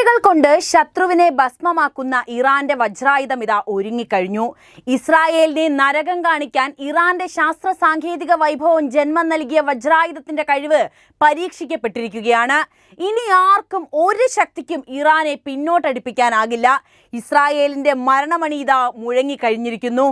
സെക്കൻഡുകൾ കൊണ്ട് ശത്രുവിനെ ഭസ്മമാക്കുന്ന ഇറാന്റെ വജ്രായുധം ഇതാ ഒരുങ്ങിക്കഴിഞ്ഞു. ഇസ്രായേലിനെ നരകം കാണിക്കാൻ ഇറാന്റെ ശാസ്ത്ര സാങ്കേതിക വൈഭവം ജന്മം നൽകിയ വജ്രായുധത്തിന്റെ കഴിവ് പരീക്ഷിക്കപ്പെട്ടിരിക്കുകയാണ്. ഇനി ആർക്കും ഒരു ശക്തിക്കും ഇറാനെ പിന്നോട്ടടിപ്പിക്കാനാകില്ല. ഇസ്രായേലിന്റെ മരണമണി ഇതാ മുഴങ്ങിക്കഴിഞ്ഞിരിക്കുന്നു.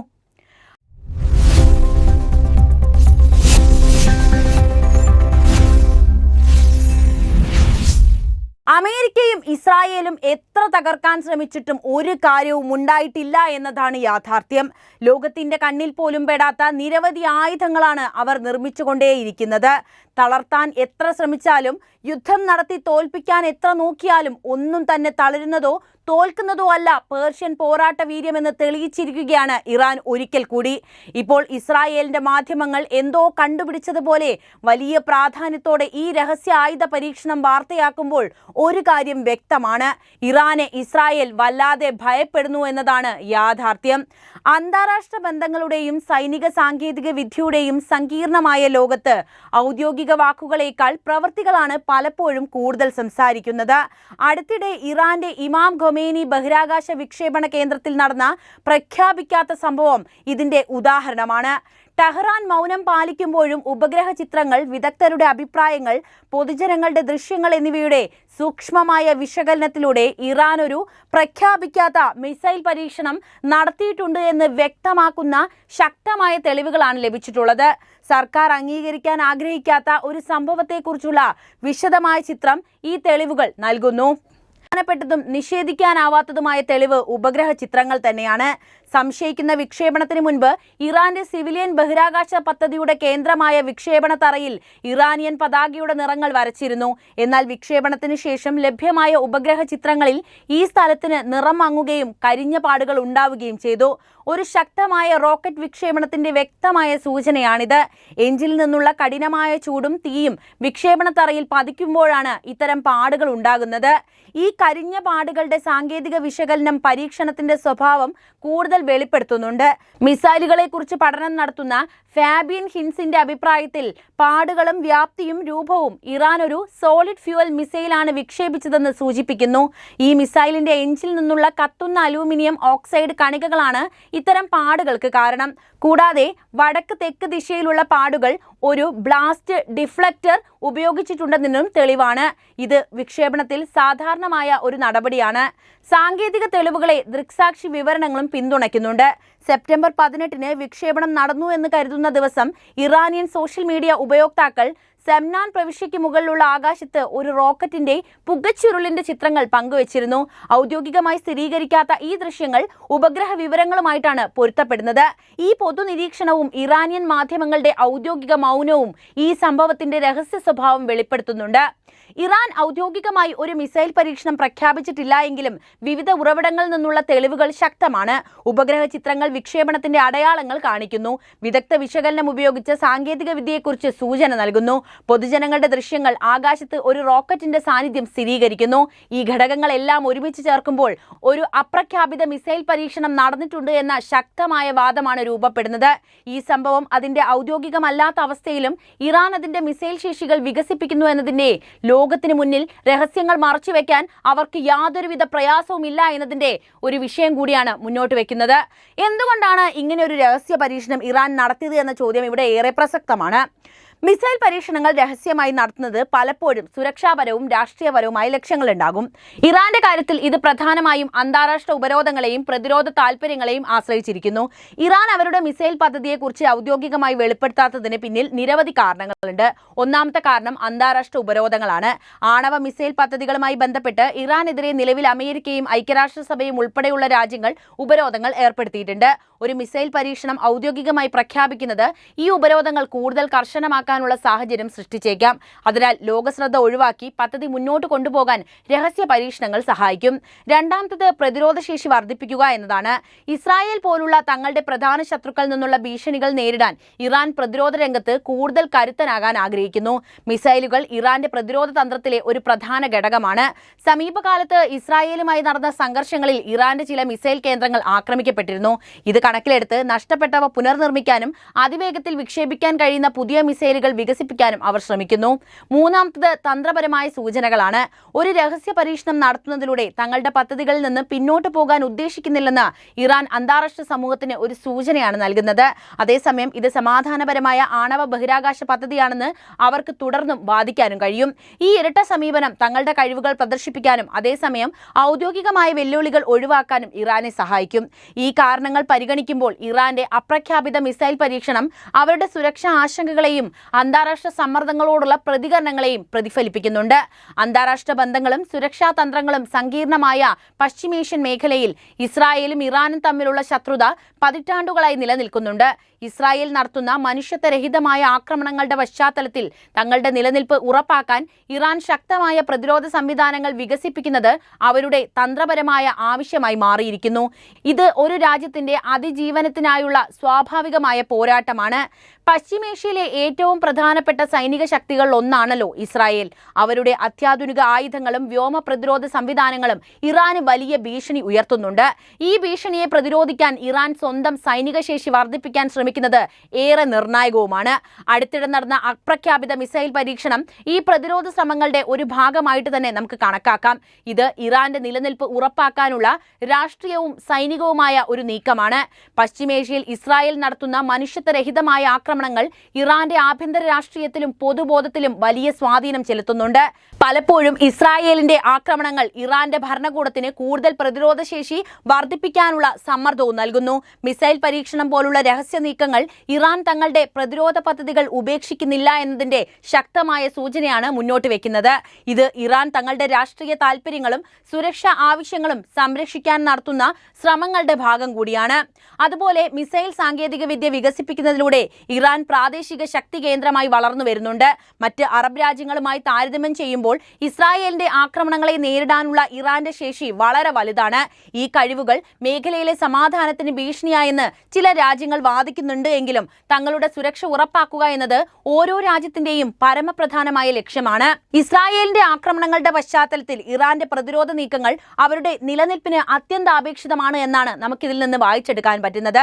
അമേരിക്കയും ഇസ്രായേലും എത്ര തകർക്കാൻ ശ്രമിച്ചിട്ടും ഒരു കാര്യവും ഉണ്ടായിട്ടില്ല എന്നതാണ് യാഥാർത്ഥ്യം. ലോകത്തിന്റെ കണ്ണിൽ പോലും പെടാത്ത നിരവധി ആയുധങ്ങളാണ് അവർ നിർമ്മിച്ചുകൊണ്ടേയിരിക്കുന്നത്. തളർത്താൻ എത്ര ശ്രമിച്ചാലും യുദ്ധം നടത്തി തോൽപ്പിക്കാൻ എത്ര നോക്കിയാലും ഒന്നും തന്നെ തളരുന്നതോ തോൽക്കുന്നതോ അല്ല പേർഷ്യൻ പോരാട്ട വീര്യമെന്ന് തെളിയിച്ചിരിക്കുകയാണ് ഇറാൻ ഒരിക്കൽ കൂടി. ഇപ്പോൾ ഇസ്രായേലിന്റെ മാധ്യമങ്ങൾ എന്തോ കണ്ടുപിടിച്ചതുപോലെ വലിയ പ്രാധാന്യത്തോടെ ഈ രഹസ്യ ആയുധ പരീക്ഷണം വാർത്തയാക്കുമ്പോൾ ഒരു കാര്യം വ്യക്തമാണ്. ഇറാനെ ഇസ്രായേൽ വല്ലാതെ ഭയപ്പെടുന്നു എന്നതാണ് യാഥാർത്ഥ്യം. അന്താരാഷ്ട്ര ബന്ധങ്ങളുടെയും സൈനിക സാങ്കേതിക വിദ്യയുടെയും സങ്കീർണമായ ലോകത്ത് ഔദ്യോഗിക വാക്കുകളേക്കാൾ പ്രവൃത്തികളാണ് പലപ്പോഴും കൂടുതൽ സംസാരിക്കുന്നത്. അടുത്തിടെ ഇറാന്റെ ഇമാം ഖൊമേനി ബഹിരാകാശ വിക്ഷേപണ കേന്ദ്രത്തിൽ നടന്ന പ്രഖ്യാപിക്കാത്ത സംഭവം ഇതിന്റെ ഉദാഹരണമാണ്. ടെഹ്റാൻ മൗനം പാലിക്കുമ്പോഴും ഉപഗ്രഹ ചിത്രങ്ങൾ വിദഗ്ധരുടെ അഭിപ്രായങ്ങൾ പൊതുജനങ്ങളുടെ ദൃശ്യങ്ങൾ എന്നിവയുടെ സൂക്ഷ്മമായ വിശകലനത്തിലൂടെ ഇറാൻ ഒരു പ്രഖ്യാപിക്കാത്ത മിസൈൽ പരീക്ഷണം നടത്തിയിട്ടുണ്ട് എന്ന് വ്യക്തമാക്കുന്ന ശക്തമായ തെളിവുകളാണ് ലഭിച്ചിട്ടുള്ളത്. സർക്കാർ അംഗീകരിക്കാൻ ആഗ്രഹിക്കാത്ത ഒരു സംഭവത്തെക്കുറിച്ചുള്ള വിശദമായ ചിത്രം ഈ തെളിവുകൾ നൽകുന്നു. പ്രധാനപ്പെട്ടതും നിഷേധിക്കാനാവാത്തതുമായ തെളിവ് ഉപഗ്രഹ ചിത്രങ്ങൾ തന്നെയാണ്. സംശയിക്കുന്ന വിക്ഷേപണത്തിന് മുൻപ് ഇറാന്റെ സിവിലിയൻ ബഹിരാകാശ പദ്ധതിയുടെ കേന്ദ്രമായ വിക്ഷേപണ തറയിൽ ഇറാനിയൻ പതാകയുടെ നിറങ്ങൾ വരച്ചിരുന്നു. എന്നാൽ വിക്ഷേപണത്തിന് ശേഷം ലഭ്യമായ ഉപഗ്രഹ ചിത്രങ്ങളിൽ ഈ സ്ഥലത്തിന് നിറം മങ്ങുകയും കരിഞ്ഞ പാടുകൾ ഉണ്ടാവുകയും ചെയ്തു. ഒരു ശക്തമായ റോക്കറ്റ് വിക്ഷേപണത്തിന്റെ വ്യക്തമായ സൂചനയാണിത്. എഞ്ചിൽ നിന്നുള്ള കഠിനമായ ചൂടും തീയും വിക്ഷേപണ തറയിൽ പതിക്കുമ്പോഴാണ് ഇത്തരം പാടുകൾ ഉണ്ടാകുന്നത്. ഈ കരിഞ്ഞ പാടുകളുടെ സാങ്കേതിക വിശകലനം പരീക്ഷണത്തിന്റെ സ്വഭാവം കൂടുതൽ വെളിപ്പെടുത്തുന്നുണ്ട്. മിസൈലുകളെ കുറിച്ച് പഠനം നടത്തുന്ന ഫാബിയൻ ഹിൻസിന്റെ അഭിപ്രായത്തിൽ പാടുകളും വ്യാപ്തിയും രൂപവും ഇറാൻ ഒരു സോളിഡ് ഫ്യൂവൽ മിസൈലാണ് വിക്ഷേപിച്ചതെന്ന് സൂചിപ്പിക്കുന്നു. ഈ മിസൈലിന്റെ എഞ്ചിൽ നിന്നുള്ള കത്തുന്ന അലൂമിനിയം ഓക്സൈഡ് കണികകളാണ് ഇത്തരം പാടുകൾക്ക് കാരണം. കൂടാതെ വടക്ക് തെക്ക് ദിശയിലുള്ള പാടുകൾ ഒരു ബ്ലാസ്റ്റ് ഡിഫ്ലക്ടർ ഉപയോഗിച്ചിട്ടുണ്ടെന്നും തെളിവാണ്. ഇത് വിക്ഷേപണത്തിൽ സാധാരണമായ ഒരു നടപടിയാണ്. സാങ്കേതിക തെളിവുകളെ ദൃക്സാക്ഷി വിവരണങ്ങളും പിന്തുണയ്ക്കുന്നുണ്ട്. സെപ്റ്റംബർ പതിനെട്ടിന് വിക്ഷേപണം നടന്നു എന്ന് കരുതുന്ന ദിവസം ഇറാനിയൻ സോഷ്യൽ മീഡിയ ഉപയോക്താക്കൾ സെംനാൻ പ്രവിശ്യയ്ക്ക് മുകളിലുള്ള ആകാശത്ത് ഒരു റോക്കറ്റിന്റെ പുകച്ചുരുളിന്റെ ചിത്രങ്ങൾ പങ്കുവച്ചിരുന്നു. ഔദ്യോഗികമായി സ്ഥിരീകരിക്കാത്ത ഈ ദൃശ്യങ്ങൾ ഉപഗ്രഹ വിവരങ്ങളുമായിട്ടാണ് പൊരുത്തപ്പെടുന്നത്. ഈ പൊതുനിരീക്ഷണവും ഇറാനിയൻ മാധ്യമങ്ങളുടെ ഔദ്യോഗിക മൗനവും ഈ സംഭവത്തിന്റെ രഹസ്യ സ്വഭാവം വെളിപ്പെടുത്തുന്നുണ്ട്. ഇറാൻ ഔദ്യോഗികമായി ഒരു മിസൈൽ പരീക്ഷണം പ്രഖ്യാപിച്ചിട്ടില്ല എങ്കിലും വിവിധ ഉറവിടങ്ങളിൽ നിന്നുള്ള തെളിവുകൾ ശക്തമാണ്. ഉപഗ്രഹ ചിത്രങ്ങൾ വിക്ഷേപണത്തിന്റെ അടയാളങ്ങൾ കാണിക്കുന്നു. വിദഗ്ധ വിശകലനം ഉപയോഗിച്ച് സാങ്കേതിക വിദ്യയെക്കുറിച്ച് സൂചന നൽകുന്നു. പൊതുജനങ്ങളുടെ ദൃശ്യങ്ങൾ ആകാശത്ത് ഒരു റോക്കറ്റിന്റെ സാന്നിധ്യം സ്ഥിരീകരിക്കുന്നു. ഈ ഘടകങ്ങളെല്ലാം ഒരുമിച്ച് ചേർക്കുമ്പോൾ ഒരു അപ്രഖ്യാപിത മിസൈൽ പരീക്ഷണം നടന്നിട്ടുണ്ട് എന്ന ശക്തമായ വാദമാണ് രൂപപ്പെടുന്നത്. ഈ സംഭവം അതിന്റെ ഔദ്യോഗികമല്ലാത്ത അവസ്ഥയിലും ഇറാൻ അതിന്റെ മിസൈൽ ശേഷികൾ വികസിപ്പിക്കുന്നു എന്നതിന്റെ ലോകത്തിന് മുന്നിൽ രഹസ്യങ്ങൾ മറച്ചുവെക്കാൻ അവർക്ക് യാതൊരുവിധ പ്രയാസവുമില്ല എന്നതിന്റെ ഒരു വിഷയം കൂടിയാണ് മുന്നോട്ട് വെക്കുന്നത്. എന്തുകൊണ്ടാണ് ഇങ്ങനെ ഒരു രഹസ്യ പരീക്ഷണം ഇറാൻ നടത്തിയത് എന്ന ചോദ്യം ഇവിടെ ഏറെ പ്രസക്തമാണ്. മിസൈൽ പരീക്ഷണങ്ങൾ രഹസ്യമായി നടത്തുന്നത് പലപ്പോഴും സുരക്ഷാപരവും രാഷ്ട്രീയപരവുമായ ലക്ഷ്യങ്ങളുണ്ടാകും. ഇറാന്റെ കാര്യത്തിൽ ഇത് പ്രധാനമായും അന്താരാഷ്ട്ര ഉപരോധങ്ങളെയും പ്രതിരോധ താൽപര്യങ്ങളെയും ആശ്രയിച്ചിരിക്കുന്നു. ഇറാൻ അവരുടെ മിസൈൽ പദ്ധതിയെക്കുറിച്ച് ഔദ്യോഗികമായി വെളിപ്പെടുത്താത്തതിന് പിന്നിൽ നിരവധി കാരണങ്ങളുണ്ട്. ഒന്നാമത്തെ കാരണം അന്താരാഷ്ട്ര ഉപരോധങ്ങളാണ്. ആണവ മിസൈൽ പദ്ധതികളുമായി ബന്ധപ്പെട്ട് ഇറാനെതിരെ നിലവിൽ അമേരിക്കയും ഐക്യരാഷ്ട്രസഭയും ഉൾപ്പെടെയുള്ള രാജ്യങ്ങൾ ഉപരോധങ്ങൾ ഏർപ്പെടുത്തിയിട്ടുണ്ട്. ഒരു മിസൈൽ പരീക്ഷണം ഔദ്യോഗികമായി പ്രഖ്യാപിക്കുന്നത് ഈ ഉപരോധങ്ങൾ കൂടുതൽ കർശനമാക്കാനുള്ള സാഹചര്യം സൃഷ്ടിച്ചേക്കാം. അതിനാൽ ലോകശ്രദ്ധ ഒഴിവാക്കി പദ്ധതി മുന്നോട്ട് കൊണ്ടുപോകാൻ രഹസ്യ പരീക്ഷണങ്ങൾ സഹായിക്കും. രണ്ടാമത്തത് പ്രതിരോധശേഷി വർദ്ധിപ്പിക്കുക എന്നതാണ്. ഇസ്രായേൽ പോലുള്ള തങ്ങളുടെ പ്രധാന ശത്രുക്കളിൽ നിന്നുള്ള ഭീഷണികൾ നേരിടാൻ ഇറാൻ പ്രതിരോധ രംഗത്ത് കൂടുതൽ കരുത്തനാകാൻ ആഗ്രഹിക്കുന്നു. മിസൈലുകൾ ഇറാന്റെ പ്രതിരോധ തന്ത്രത്തിലെ ഒരു പ്രധാന ഘടകമാണ്. സമീപകാലത്ത് ഇസ്രായേലുമായി നടന്ന സംഘർഷങ്ങളിൽ ഇറാന്റെ ചില മിസൈൽ കേന്ദ്രങ്ങൾ ആക്രമിക്കപ്പെട്ടിരുന്നു. ഇത് കണക്കിലെടുത്ത് നഷ്ടപ്പെട്ടവ പുനർനിർമ്മിക്കാനും അതിവേഗത്തിൽ വിക്ഷേപിക്കാൻ കഴിയുന്ന പുതിയ മിസൈലുകൾ വികസിപ്പിക്കാനും അവർ ശ്രമിക്കുന്നു. മൂന്നാമത്തത് തന്ത്രപരമായ സൂചനകളാണ്. ഒരു രഹസ്യ പരീക്ഷണം നടത്തുന്നതിലൂടെ തങ്ങളുടെ പദ്ധതികളിൽ നിന്ന് പിന്നോട്ട് പോകാൻ ഉദ്ദേശിക്കുന്നില്ലെന്ന് ഇറാൻ അന്താരാഷ്ട്ര സമൂഹത്തിന് ഒരു സൂചനയാണ് നൽകുന്നത്. അതേസമയം ഇത് സമാധാനപരമായ ആണവ ബഹിരാകാശ പദ്ധതിയാണെന്ന് അവർക്ക് തുടർന്നും വാദിക്കാനും കഴിയും. ഈ ഇരട്ട സമീപനം തങ്ങളുടെ കഴിവുകൾ പ്രദർശിപ്പിക്കാനും അതേസമയം ഔദ്യോഗികമായ വെല്ലുവിളികൾ ഒഴിവാക്കാനും ഇറാനെ സഹായിക്കും. ഈ കാരണങ്ങൾ പരിഗണിക്കുമ്പോൾ ഇറാന്റെ അപ്രഖ്യാപിത മിസൈൽ പരീക്ഷണം അവരുടെ സുരക്ഷാ ആശങ്കകളെയും അന്താരാഷ്ട്ര സമ്മർദ്ദങ്ങളോടുള്ള പ്രതികരണങ്ങളെയും പ്രതിഫലിപ്പിക്കുന്നുണ്ട്. അന്താരാഷ്ട്ര ബന്ധങ്ങളും സുരക്ഷാ തന്ത്രങ്ങളും സങ്കീർണമായ പശ്ചിമേഷ്യൻ മേഖലയിൽ ഇസ്രായേലും ഇറാനും തമ്മിലുള്ള ശത്രുത പതിറ്റാണ്ടുകളായി നിലനിൽക്കുന്നുണ്ട്. ഇസ്രായേൽ നടത്തുന്ന മനുഷ്യത്വരഹിതമായ ആക്രമണങ്ങളുടെ പശ്ചാത്തലത്തിൽ തങ്ങളുടെ നിലനിൽപ്പ് ഉറപ്പാക്കാൻ ഇറാൻ ശക്തമായ പ്രതിരോധ സംവിധാനങ്ങൾ വികസിപ്പിക്കുന്നത് അവരുടെ തന്ത്രപരമായ ആവശ്യമായി മാറിയിരിക്കുന്നു. ഇത് ഒരു രാജ്യത്തിന്റെ അതിജീവനത്തിനായുള്ള സ്വാഭാവികമായ പോരാട്ടമാണ്. പശ്ചിമേഷ്യയിലെ ഏറ്റവും പ്രധാനപ്പെട്ട സൈനിക ശക്തികളിൽ ഒന്നാണല്ലോ ഇസ്രായേൽ. അവരുടെ അത്യാധുനിക ആയുധങ്ങളും വ്യോമ പ്രതിരോധ സംവിധാനങ്ങളും ഇറാന് വലിയ ഭീഷണി ഉയർത്തുന്നുണ്ട്. ഈ ഭീഷണിയെ പ്രതിരോധിക്കാൻ ഇറാൻ സ്വന്തം സൈനിക ശേഷി വർദ്ധിപ്പിക്കാൻ ശ്രമിക്കുന്നത് ഏറെ നിർണായകവുമാണ്. അടുത്തിടെ നടന്ന അപ്രഖ്യാപിത മിസൈൽ പരീക്ഷണം ഈ പ്രതിരോധ ശ്രമങ്ങളുടെ ഒരു ഭാഗമായിട്ട് തന്നെ നമുക്ക് കണക്കാക്കാം. ഇത് ഇറാന്റെ നിലനിൽപ്പ് ഉറപ്പാക്കാനുള്ള രാഷ്ട്രീയവും സൈനികവുമായ ഒരു നീക്കമാണ്. പശ്ചിമേഷ്യയിൽ ഇസ്രായേൽ നടത്തുന്ന മനുഷ്യത്വരഹിതമായ ആക്രമണങ്ങൾ ഇറാന്റെ ആഭ്യന്തര രാഷ്ട്രീയത്തിലും പൊതുബോധത്തിലും വലിയ സ്വാധീനം ചെലുത്തുന്നുണ്ട്. പലപ്പോഴും ഇസ്രായേലിന്റെ ആക്രമണങ്ങൾ ഇറാന്റെ ഭരണകൂടത്തിന് കൂടുതൽ പ്രതിരോധശേഷി വർദ്ധിപ്പിക്കാനുള്ള സമ്മർദ്ദവും നൽകുന്നു. മിസൈൽ പരീക്ഷണം പോലുള്ള രഹസ്യ നീക്കങ്ങൾ ഇറാൻ തങ്ങളുടെ പ്രതിരോധ പദ്ധതികൾ ഉപേക്ഷിക്കുന്നില്ല എന്നതിന്റെ ശക്തമായ സൂചനയാണ് മുന്നോട്ട് വെക്കുന്നത്. ഇത് ഇറാൻ തങ്ങളുടെ രാഷ്ട്രീയ താൽപര്യങ്ങളും സുരക്ഷാ ആവശ്യങ്ങളും സംരക്ഷിക്കാൻ നടത്തുന്ന ശ്രമങ്ങളുടെ ഭാഗം കൂടിയാണ്. അതുപോലെ മിസൈൽ സാങ്കേതികവിദ്യ വികസിപ്പിക്കുന്നതിലൂടെ ഇറാൻ പ്രാദേശിക ശക്തി കേന്ദ്രമായി വളർന്നു വരുന്നുണ്ട്. മറ്റ് അറബ് രാജ്യങ്ങളുമായി താരതമ്യം ചെയ്യുമ്പോൾ ഇസ്രായേലിന്റെ ആക്രമണങ്ങളെ നേരിടാനുള്ള ഇറാന്റെ ശേഷി വളരെ വലുതാണ്. ഈ കഴിവുകൾ മേഖലയിലെ സമാധാനത്തിന് ഭീഷണിയായെന്ന് ചില രാജ്യങ്ങൾ വാദിക്കുന്നുണ്ട് എങ്കിലും തങ്ങളുടെ സുരക്ഷ ഉറപ്പാക്കുക എന്നത് ഓരോ രാജ്യത്തിന്റെയും പരമപ്രധാനമായ ലക്ഷ്യമാണ്. ഇസ്രായേലിന്റെ ആക്രമണങ്ങളുടെ പശ്ചാത്തലത്തിൽ ഇറാന്റെ പ്രതിരോധ നീക്കങ്ങൾ അവരുടെ നിലനിൽപ്പിന് അത്യന്താപേക്ഷിതമാണ് എന്നാണ് നമുക്കിതിൽ നിന്ന് വായിച്ചെടുക്കാൻ പറ്റുന്നത്.